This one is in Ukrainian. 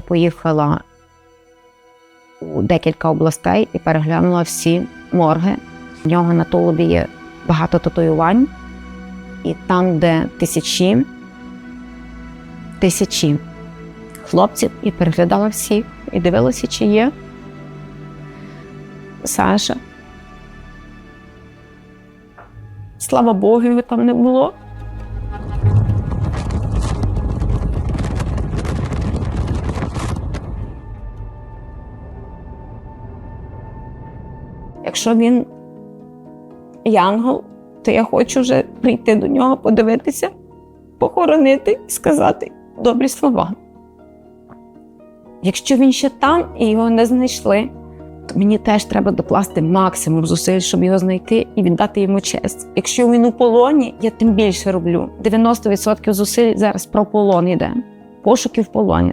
поїхала у декілька областей і переглянула всі морги. В нього на тулубі є багато татуювань, і там, де тисячі, тисячі хлопців, і переглядала всіх, і дивилася, чи є Саша. Слава Богу, його там не було. Якщо він янгол, то я хочу вже прийти до нього, подивитися, похоронити і сказати добрі слова. Якщо він ще там і його не знайшли, то мені теж треба докласти максимум зусиль, щоб його знайти і віддати йому честь. Якщо він у полоні, я тим більше роблю. 90% зусиль зараз про полон йде. Пошуки в полоні.